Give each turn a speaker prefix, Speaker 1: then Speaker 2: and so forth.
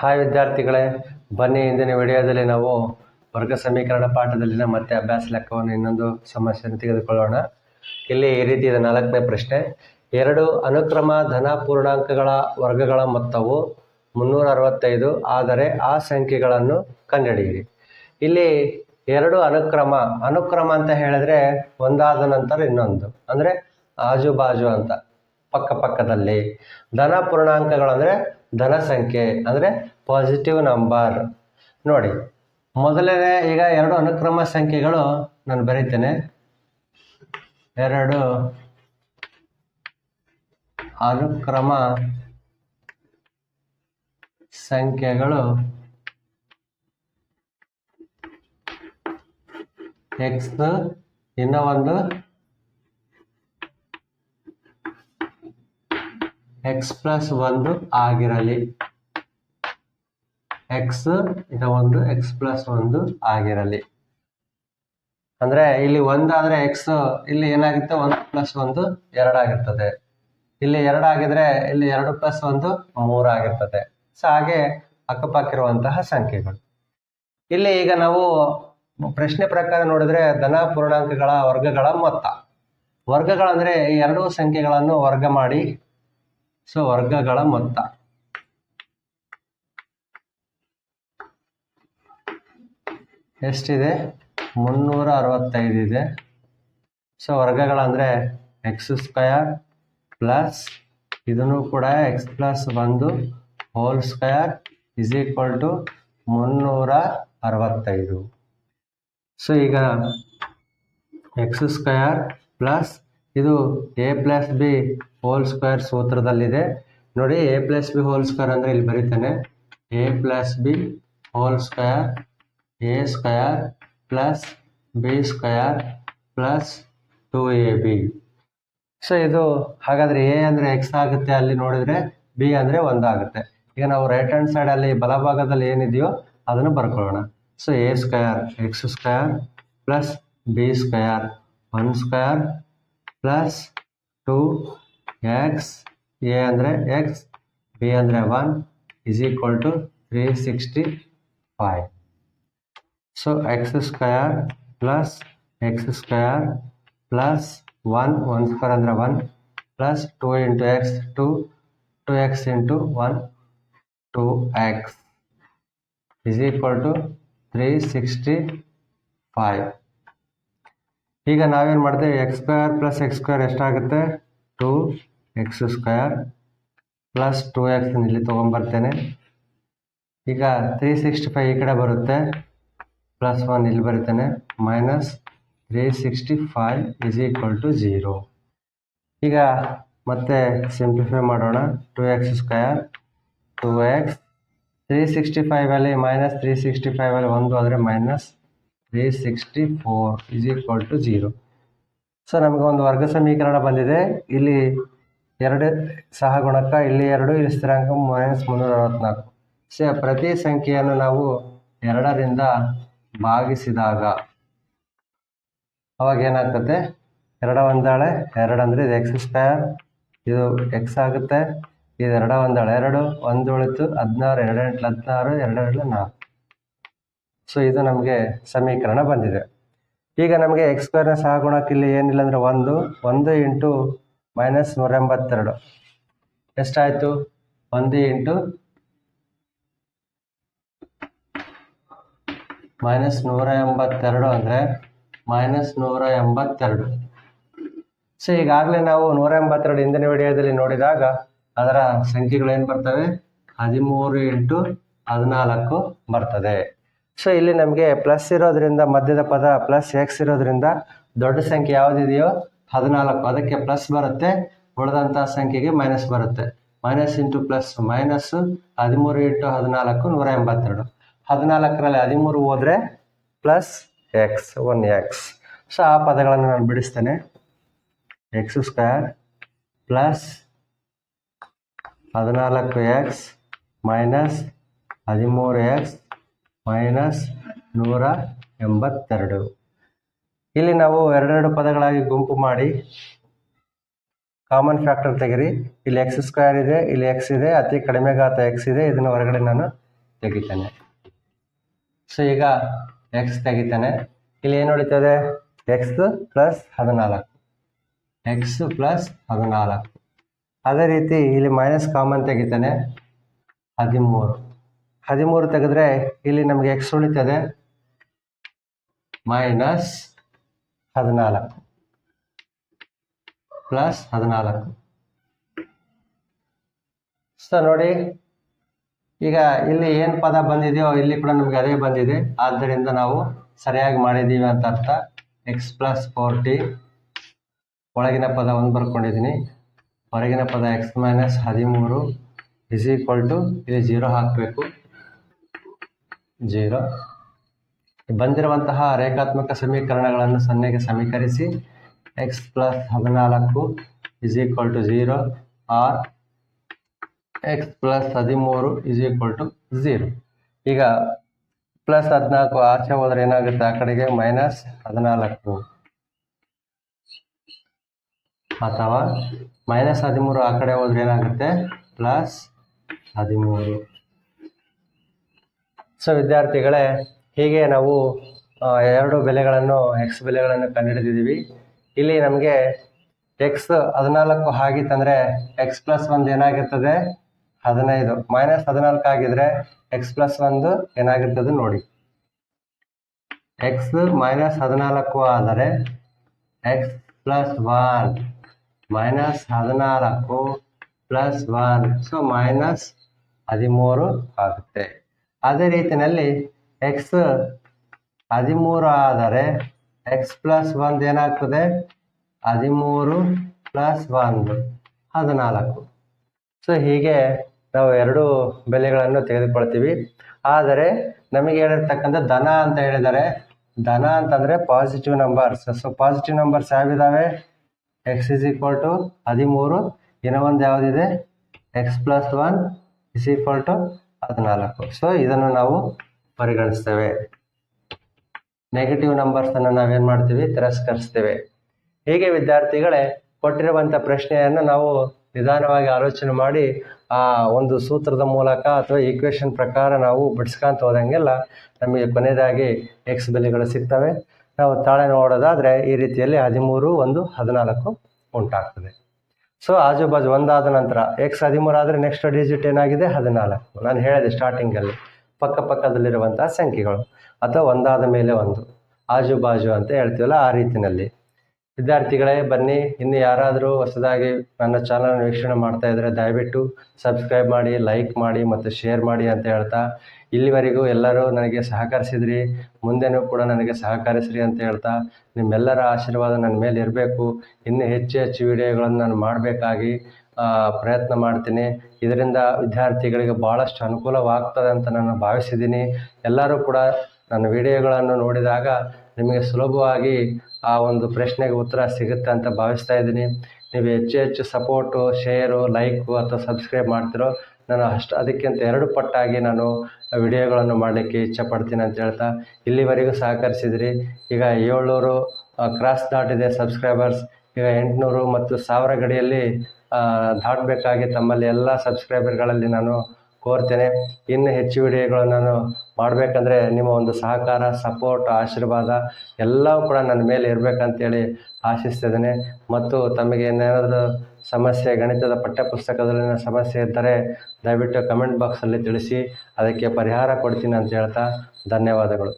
Speaker 1: Hi ವಿದ್ಯಾರ್ಥಿಗಳೇ, ಬನ್ನಿ ಇಂದಿನ ವಿಡಿಯೋದಲ್ಲಿ ನಾವು ವರ್ಗ ಸಮೀಕರಣ ಪಾಠದಲ್ಲಿನ ಮತ್ತೆ ಅಭ್ಯಾಸ ಲೆಕ್ಕವನ್ನು ಇನ್ನೊಂದು ಸಮಸ್ಯೆಯನ್ನು ತೆಗೆದುಕೊಳ್ಳೋಣ. ಇಲ್ಲಿ ಈ ರೀತಿ ಇದೆ, ನಾಲ್ಕನೇ ಪ್ರಶ್ನೆ. ಎರಡು ಅನುಕ್ರಮ ಧನ ಪೂರ್ಣಾಂಕಗಳ ವರ್ಗಗಳ ಮೊತ್ತವು ಮುನ್ನೂರ ಅರವತ್ತೈದು ಆದರೆ ಆ ಸಂಖ್ಯೆಗಳನ್ನು ಕಂಡುಹಿಡಿಯಿರಿ. ಇಲ್ಲಿ ಎರಡು ಅನುಕ್ರಮ ಅನುಕ್ರಮ ಅಂತ ಹೇಳಿದ್ರೆ ಒಂದಾದ ನಂತರ ಇನ್ನೊಂದು, ಅಂದರೆ ಆಜು ಬಾಜು ಅಂತ, ಪಕ್ಕ ಪಕ್ಕದಲ್ಲಿ. ಧನ ಪೂರ್ಣಾಂಕಗಳಂದರೆ ಧನ ಸಂಖ್ಯೆ ಅಂದರೆ ಪಾಸಿಟಿವ್ ನಂಬರ್ ನೋಡಿ, ಮೊದಲನೇ ಈಗ ಎರಡು ಅನುಕ್ರಮ ಸಂಖ್ಯೆಗಳು ನಾನು ಬರೀತೇನೆ. ಎರಡು ಅನುಕ್ರಮ ಸಂಖ್ಯೆಗಳು ಎಕ್ಸ್ ಇನ್ನೂ ಒಂದು ಎಕ್ಸ್ ಪ್ಲಸ್ ಒಂದು ಆಗಿರಲಿ. ಎಕ್ಸ್ ಇದು ಒಂದು ಎಕ್ಸ್ ಪ್ಲಸ್ ಒಂದು ಆಗಿರಲಿ. ಅಂದ್ರೆ ಇಲ್ಲಿ ಒಂದಾದ್ರೆ ಎಕ್ಸ್ ಇಲ್ಲಿ ಏನಾಗುತ್ತೆ? ಒಂದು ಪ್ಲಸ್ ಒಂದು ಎರಡಾಗಿರ್ತದೆ. ಇಲ್ಲಿ ಎರಡಾಗಿದ್ರೆ ಇಲ್ಲಿ ಎರಡು ಪ್ಲಸ್ ಒಂದು ಮೂರಾಗಿರ್ತದೆ. ಸೊ ಹಾಗೆ ಅಕ್ಕಪಕ್ಕ ಇರುವಂತಹ ಸಂಖ್ಯೆಗಳು. ಇಲ್ಲಿ ಈಗ ನಾವು ಪ್ರಶ್ನೆ ಪ್ರಕಾರ ನೋಡಿದ್ರೆ ಧನ ಪೂರ್ಣಾಂಕಗಳ ವರ್ಗಗಳ ಮೊತ್ತ. ವರ್ಗಗಳಂದ್ರೆ ಈ ಎರಡು ಸಂಖ್ಯೆಗಳನ್ನು ವರ್ಗ ಮಾಡಿ ಸೊ ವರ್ಗಗಳ ಮೊತ್ತ. ಎಷ್ಟಿದೆ? ಮುನ್ನೂರ ಅರವತ್ತೈದು ಇದೆ. ಸೊ ವರ್ಗಗಳಂದರೆ ಎಕ್ಸ್ ಸ್ಕ್ವಯರ್ ಪ್ಲಸ್ ಇದನ್ನು ಕೂಡ ಎಕ್ಸ್ ಪ್ಲಸ್ ಒಂದು whole square is equal to ಮುನ್ನೂರ ಅರವತ್ತೈದು ಸೊ ಈಗ ಎಕ್ಸ್ ಸ್ಕ್ವಯರ್ ಪ್ಲಸ್ ಇದು a plus b whole square ಸೂತ್ರದಲ್ಲಿದೆ. ನೋಡಿ a plus b whole square ಅಂದರೆ ಇಲ್ಲಿ ಬರೀತಾನೆ. A plus b whole square a square plus b square plus two a b so ಇದು ಹಾಗಾದರೆ ಎ ಅಂದರೆ ಎಕ್ಸ್ ಆಗುತ್ತೆ ಅಲ್ಲಿ ನೋಡಿದರೆ ಬಿ ಅಂದರೆ ಒಂದಾಗುತ್ತೆ ಈಗ ನಾವು ರೈಟ್ ಹ್ಯಾಂಡ್ ಸೈಡಲ್ಲಿ ಬಲಭಾಗದಲ್ಲಿ ಏನಿದೆಯೋ ಅದನ್ನು ಬರ್ಕೊಳ್ಳೋಣ. So a square x square plus b square one square plus two x a ಅಂದರೆ ಎಕ್ಸ್ ಬಿ ಅಂದರೆ one is equal to three sixty five so x square plus x square plus one one square ಅಂದರೆ one plus two into x two two x into one two x is equal to three sixty five ಈಗ ನಾವೇನು ಮಾಡ್ತೇವೆ? X square plus x square ಎಷ್ಟಾಗುತ್ತೆ? Two x square plus two x ಇಲ್ಲಿ ತೊಗೊಂಬರ್ತೇನೆ. ಈಗ three sixty five ಈ ಕಡೆ ಬರುತ್ತೆ. ಪ್ಲಸ್ ಒನ್ ಇಲ್ಲಿ ಬರ್ತೇನೆ minus three sixty five is equal to zero ಈಗ ಮತ್ತೆ ಸಿಂಪ್ಲಿಫೈ ಮಾಡೋಣ. Two x square two x three sixty ಫೈವಲ್ಲಿ minus three sixty ಫೈವಲ್ಲಿ ಒಂದು ಆದರೆ minus three sixty four is equal to zero so ನಮಗೆ ಒಂದು ವರ್ಗ ಸಮೀಕರಣ ಬಂದಿದೆ. ಇಲ್ಲಿ ಎರಡು ಸಹಗುಣಕ, ಇಲ್ಲಿ ಎರಡು, ಇಲ್ಲಿ ಸ್ಥಿರಾಂಕ ಮೈನಸ್ ಮುನ್ನೂರ ಅರವತ್ತ್ನಾಲ್ಕು ಸೊ, ಪ್ರತಿ ಸಂಖ್ಯೆಯನ್ನು ನಾವು ಎರಡರಿಂದ ಭಾಗಿಸಿದಾಗ ಅವಾಗ ಏನಾಗ್ತದೆ? ಎರಡ ಒಂದಾಳೆ, ಎರಡು ಅಂದರೆ ಇದು ಎಕ್ಸ್ ಸ್ಕ್ವೇರ್ ಇದು ಎಕ್ಸ್ ಆಗುತ್ತೆ. ಇದು ಎರಡ ಒಂದಾಳೆ, ಎರಡು, ಒಂದು ಉಳಿತು ಹದಿನಾರು ಎರಡು ಎಂಟ್ಲು ಹದಿನಾರು ಎರಡು ಎರಡು ನಾಲ್ಕು. ಸೊ ಇದು ನಮಗೆ ಸಮೀಕರಣ ಬಂದಿದೆ. ಈಗ ನಮಗೆ ಎಕ್ಸ್ ಸ್ಕ್ವೇರ್ನ ಸಹಗುಣಕ್ಕೆ ಇಲ್ಲಿ ಏನಿಲ್ಲ ಅಂದರೆ ಒಂದು ಒಂದು ಇಂಟು ಮೈನಸ್ ನೂರ ಎಂಬತ್ತೆರಡು ಎಷ್ಟಾಯಿತು? ಒಂದು ಇಂಟು ಮೈನಸ್ ನೂರ ಎಂಬತ್ತೆರಡು ಅಂದರೆ ಮೈನಸ್ ನೂರ ಎಂಬತ್ತೆರಡು ಸೊ ಈಗಾಗಲೇ ನಾವು ನೂರ ಎಂಬತ್ತೆರಡು ಹಿಂದಿನ ವಿಡಿಯೋದಲ್ಲಿ ನೋಡಿದಾಗ ಅದರ ಸಂಖ್ಯೆಗಳು ಏನು ಬರ್ತವೆ? ಹದಿಮೂರು ಇಂಟು ಹದಿನಾಲ್ಕು ಬರ್ತದೆ. ಸೊ ಇಲ್ಲಿ ನಮಗೆ ಪ್ಲಸ್ ಇರೋದ್ರಿಂದ ಮಧ್ಯದ ಪದ ಪ್ಲಸ್ ಎಕ್ಸ್ ಇರೋದ್ರಿಂದ ದೊಡ್ಡ ಸಂಖ್ಯೆ ಯಾವುದಿದೆಯೋ ಹದಿನಾಲ್ಕು. ಅದಕ್ಕೆ ಪ್ಲಸ್ ಬರುತ್ತೆ. ಉಳಿದಂಥ ಸಂಖ್ಯೆಗೆ ಮೈನಸ್ ಬರುತ್ತೆ. ಮೈನಸ್ ಇಂಟು ಪ್ಲಸ್ ಮೈನಸ್ ಹದಿಮೂರು ಇಂಟು ಹದಿನಾಲ್ಕು, ನೂರ ಎಂಬತ್ತೆರಡು. ಹದಿನಾಲ್ಕರಲ್ಲಿ ಹದಿಮೂರು ಹೋದರೆ plus x one x so ಆ ಪದಗಳನ್ನು ನಾನು ಬಿಡಿಸ್ತೇನೆ. ಎಕ್ಸ್ ಸ್ಕ್ವೇರ್ ಪ್ಲಸ್ ಹದಿನಾಲ್ಕು ಎಕ್ಸ್ ಮೈನಸ್ ಹದಿಮೂರು ಎಕ್ಸ್ ಮೈನಸ್ ನೂರ ಎಂಬತ್ತೆರಡು. ಇಲ್ಲಿ ನಾವು ಎರಡೆರಡು ಪದಗಳಾಗಿ ಗುಂಪು ಮಾಡಿ ಕಾಮನ್ ಫ್ಯಾಕ್ಟರ್ ತೆಗಿರಿ. ಇಲ್ಲಿ ಎಕ್ಸ್ ಸ್ಕ್ವೇರ್ ಇದೆ, ಇಲ್ಲಿ ಎಕ್ಸ್ ಇದೆ, ಅತಿ ಕಡಿಮೆ ಘಾತ ಎಕ್ಸ್ ಇದೆ, ಇದನ್ನು ಹೊರಗಡೆ ನಾನು ತೆಗಿತೇನೆ. ಸೊ ಈಗ ಎಕ್ಸ್ ತೆಗಿತಾನೆ. ಇಲ್ಲಿ ಏನು ಉಳಿತದೆ ಎಕ್ಸ್ ಪ್ಲಸ್ ಹದಿನಾಲ್ಕು. ಎಕ್ಸ್ ಪ್ಲಸ್ ಹದಿನಾಲ್ಕು. ಅದೇ ರೀತಿ ಇಲ್ಲಿ ಮೈನಸ್ ಕಾಮನ್ ತೆಗಿತಾನೆ. ಹದಿಮೂರು. ಹದಿಮೂರು ತೆಗೆದ್ರೆ ಇಲ್ಲಿ ನಮಗೆ ಎಕ್ಸ್ ಉಳಿತದೆ. ಮೈನಸ್ ಹದಿನಾಲ್ಕು. ಪ್ಲಸ್ ಹದಿನಾಲ್ಕು. ಸೊ ನೋಡಿ, ಈಗ ಇಲ್ಲಿ ಏನು ಪದ ಬಂದಿದೆಯೋ ಇಲ್ಲಿ ಕೂಡ ನಮಗೆ ಅದೇ ಬಂದಿದೆ. ಆದ್ದರಿಂದ ನಾವು ಸರಿಯಾಗಿ ಮಾಡಿದ್ದೀವಿ ಅಂತ ಅರ್ಥ. ಎಕ್ಸ್ ಪ್ಲಸ್ ಫೋರ್ ಟಿ ಒಳಗಿನ ಪದ ಒಂದು ಬರ್ಕೊಂಡಿದ್ದೀನಿ ಹೊರಗಿನ ಪದ ಎಕ್ಸ್ ಮೈನಸ್ ಹದಿಮೂರು ಇಸ್ ಈಕ್ವಲ್ ಟು ಇಲ್ಲಿ ಜೀರೋ ಹಾಕಬೇಕು. ಜೀರೋ ಬಂದಿರುವಂತಹ ರೇಖಾತ್ಮಕ ಸಮೀಕರಣಗಳನ್ನು ಸೊನ್ನೆಗೆ ಸಮೀಕರಿಸಿ ಎಕ್ಸ್ ಪ್ಲಸ್ ಹದಿನಾಲ್ಕು is equal to zero or x plus ಹದಿಮೂರು ಇಸ್ ಈಕ್ವಲ್ ಟು ಝೀರೋ ಈಗ ಪ್ಲಸ್ ಹದಿನಾಲ್ಕು ಆಚೆ ಹೋದ್ರೆ ಏನಾಗುತ್ತೆ? ಆ ಕಡೆಗೆ ಮೈನಸ್ ಹದಿನಾಲ್ಕು. ಅಥವಾ ಮೈನಸ್ ಹದಿಮೂರು ಆ ಕಡೆ ಹೋದ್ರೆ ಏನಾಗುತ್ತೆ? ಪ್ಲಸ್ ಹದಿಮೂರು. ಸೊ ವಿದ್ಯಾರ್ಥಿಗಳೇ ಹೀಗೆ ನಾವು ಎರಡು ಬೆಲೆಗಳನ್ನು ಎಕ್ಸ್ ಬೆಲೆಗಳನ್ನು ಕಂಡುಹಿಡಿದಿದ್ದೀವಿ. ಇಲ್ಲಿ ನಮಗೆ ಎಕ್ಸ್ ಹದಿನಾಲ್ಕು ಆಗಿತ್ತಂದರೆ ಎಕ್ಸ್ ಪ್ಲಸ್ ಒಂದು ಏನಾಗಿರ್ತದೆ? ಹದಿನೈದು. ಮೈನಸ್ ಹದಿನಾಲ್ಕು ಆಗಿದ್ರೆ ಎಕ್ಸ್ ಪ್ಲಸ್ ಒಂದು ಏನಾಗಿರ್ತದೆ ನೋಡಿ. ಎಕ್ಸ್ ಮೈನಸ್ ಹದಿನಾಲ್ಕು ಆದರೆ ಎಕ್ಸ್ ಪ್ಲಸ್ ಒನ್ ಮೈನಸ್ ಹದಿನಾಲ್ಕು ಪ್ಲಸ್ ಒನ್ ಸೊ ಮೈನಸ್ ಹದಿಮೂರು ಆಗುತ್ತೆ. ಅದೇ ರೀತಿಯಲ್ಲಿ ಎಕ್ಸ್ ಹದಿಮೂರು ಆದರೆ ಎಕ್ಸ್ ಪ್ಲಸ್ ಒಂದು ಏನಾಗ್ತದೆ? ಹದಿಮೂರು ಪ್ಲಸ್ ಒಂದು ಹದಿನಾಲ್ಕು. ಸೊ ಹೀಗೆ ನಾವು ಎರಡು ಬೆಲೆಗಳನ್ನು ತೆಗೆದುಕೊಳ್ತೀವಿ. ಆದರೆ ನಮಗೆ ಹೇಳಿರ್ತಕ್ಕಂಥ ಧನ ಅಂತ ಹೇಳಿದರೆ, ಧನ ಅಂತಂದರೆ positive numbers so positive numbers ಯಾವಿದಾವೆ x is equal to ಹದಿಮೂರು. ಇನ್ನೂ ಒಂದು ಯಾವುದಿದೆ? X plus one is equal to ಹದಿನಾಲ್ಕು. ಸೊ ಇದನ್ನು ನಾವು ಪರಿಗಣಿಸ್ತೇವೆ. ನೆಗೆಟಿವ್ ನಂಬರ್ಸನ್ನು ನಾವೇನು ಮಾಡ್ತೀವಿ? ತಿರಸ್ಕರಿಸ್ತೇವೆ. ಹೀಗೆ ವಿದ್ಯಾರ್ಥಿಗಳೇ ಕೊಟ್ಟಿರುವಂಥ ಪ್ರಶ್ನೆಯನ್ನು ನಾವು ನಿಧಾನವಾಗಿ ಆಲೋಚನೆ ಮಾಡಿ, ಆ ಒಂದು ಸೂತ್ರದ ಮೂಲಕ ಅಥವಾ ಈಕ್ವೇಷನ್ ಪ್ರಕಾರ ನಾವು ಬಿಡಿಸ್ಕೊಂತ ಹೋದಂಗೆಲ್ಲ ನಮಗೆ ಕೊನೆಯದಾಗಿ ಎಕ್ಸ್ ಬೆಲೆಗಳು ಸಿಗ್ತವೆ. ನಾವು ತಾಳೆ ನೋಡೋದಾದರೆ ಈ ರೀತಿಯಲ್ಲಿ ಹದಿಮೂರು ಒಂದು ಹದಿನಾಲ್ಕು ಉಂಟಾಗ್ತದೆ. ಸೊ ಆಜು ಬಾಜು ಒಂದಾದ ನಂತರ ಎಕ್ಸ್ ಹದಿಮೂರು ಆದರೆ ನೆಕ್ಸ್ಟ್ ಡಿಜಿಟ್ ಏನಾಗಿದೆ? ಹದಿನಾಲ್ಕು. ನಾನು ಹೇಳಿದೆ ಸ್ಟಾರ್ಟಿಂಗಲ್ಲಿ ಪಕ್ಕ ಪಕ್ಕದಲ್ಲಿರುವಂತಹ ಸಂಖ್ಯೆಗಳು. ಅಥವಾ ಒಂದಾದ ಮೇಲೆ ಒಂದು, ಆಜು ಬಾಜು ಅಂತ ಹೇಳ್ತೀವಲ್ಲ ಆ ರೀತಿಯಲ್ಲಿ. ವಿದ್ಯಾರ್ಥಿಗಳೇ, ಬನ್ನಿ. ಇನ್ನು ಯಾರಾದರೂ ಹೊಸದಾಗಿ ನನ್ನ ಚಾನಲ್ ವೀಕ್ಷಣೆ ಮಾಡ್ತಾ ಇದ್ದರೆ ದಯವಿಟ್ಟು ಸಬ್ಸ್ಕ್ರೈಬ್ ಮಾಡಿ, ಲೈಕ್ ಮಾಡಿ ಮತ್ತು ಶೇರ್ ಮಾಡಿ ಅಂತ ಹೇಳ್ತಾ. ಇಲ್ಲಿವರೆಗೂ ಎಲ್ಲರೂ ನನಗೆ ಸಹಕರಿಸಿದ್ರಿ. ಮುಂದೆನೂ ಕೂಡ ನನಗೆ ಸಹಕರಿಸ್ರಿ ಅಂತ ಹೇಳ್ತಾ. ನಿಮ್ಮೆಲ್ಲರ ಆಶೀರ್ವಾದ ನನ್ನ ಮೇಲೆ ಇರಬೇಕು. ಇನ್ನು ಹೆಚ್ಚು ಹೆಚ್ಚು ವಿಡಿಯೋಗಳನ್ನು ನಾನು ಮಾಡಬೇಕಾಗಿ ಪ್ರಯತ್ನ ಮಾಡ್ತೀನಿ. ಇದರಿಂದ ವಿದ್ಯಾರ್ಥಿಗಳಿಗೆ ಭಾಳಷ್ಟು ಅನುಕೂಲವಾಗ್ತದೆ ಅಂತ ನಾನು ಭಾವಿಸಿದ್ದೀನಿ. ಎಲ್ಲರೂ ಕೂಡ ನನ್ನ ವಿಡಿಯೋಗಳನ್ನು ನೋಡಿದಾಗ ನಿಮಗೆ ಸುಲಭವಾಗಿ ಆ ಒಂದು ಪ್ರಶ್ನೆಗೆ ಉತ್ತರ ಸಿಗುತ್ತೆ ಅಂತ ಭಾವಿಸ್ತಾ ಇದ್ದೀನಿ. ನೀವು ಹೆಚ್ಚು ಹೆಚ್ಚು ಸಪೋರ್ಟು, ಶೇರು, ಲೈಕು ಅಥವಾ ಸಬ್ಸ್ಕ್ರೈಬ್ ಮಾಡ್ತಿರೋ ನಾನು ಅಷ್ಟು ಅದಕ್ಕಿಂತ ಎರಡು ಪಟ್ಟಾಗಿ ನಾನು ವಿಡಿಯೋಗಳನ್ನು ಮಾಡಲಿಕ್ಕೆ ಇಚ್ಛಪಡ್ತೀನಿ ಅಂತ ಹೇಳ್ತಾ ಇಲ್ಲಿವರೆಗೂ ಸಹಕರಿಸಿದ್ರಿ. ಈಗ ಏಳ್ನೂರು ಕ್ರಾಸ್ ದಾಟಿದೆ ಸಬ್ಸ್ಕ್ರೈಬರ್ಸ್. ಈಗ ಎಂಟುನೂರು ಮತ್ತು ಸಾವಿರ ಗಡಿಯಲ್ಲಿ ದಾಟಬೇಕಾಗಿ ತಮ್ಮಲ್ಲಿ ಎಲ್ಲ ಸಬ್ಸ್ಕ್ರೈಬರ್ಗಳಲ್ಲಿ ನಾನು ಕೋರ್ತೇನೆ. ಇನ್ನು ಹೆಚ್ಚು ವಿಡಿಯೋಗಳು ನಾನು ಮಾಡಬೇಕಂದ್ರೆ ನಿಮ್ಮ ಒಂದು ಸಹಕಾರ, ಸಪೋರ್ಟ್, ಆಶೀರ್ವಾದ ಎಲ್ಲವೂ ಕೂಡ ನನ್ನ ಮೇಲೆ ಇರಬೇಕಂತೇಳಿ ಆಶಿಸ್ತಿದ್ದೇನೆ ಮತ್ತು ತಮಗೆ ಏನಾದರೂ ಸಮಸ್ಯೆ, ಗಣಿತದ ಪಠ್ಯಪುಸ್ತಕದಲ್ಲಿನ ಸಮಸ್ಯೆ ಇದ್ದರೆ ದಯವಿಟ್ಟು ಕಮೆಂಟ್ ಬಾಕ್ಸಲ್ಲಿ ತಿಳಿಸಿ, ಅದಕ್ಕೆ ಪರಿಹಾರ ಕೊಡ್ತೀನಿ ಅಂತ ಹೇಳ್ತಾ ಧನ್ಯವಾದಗಳು.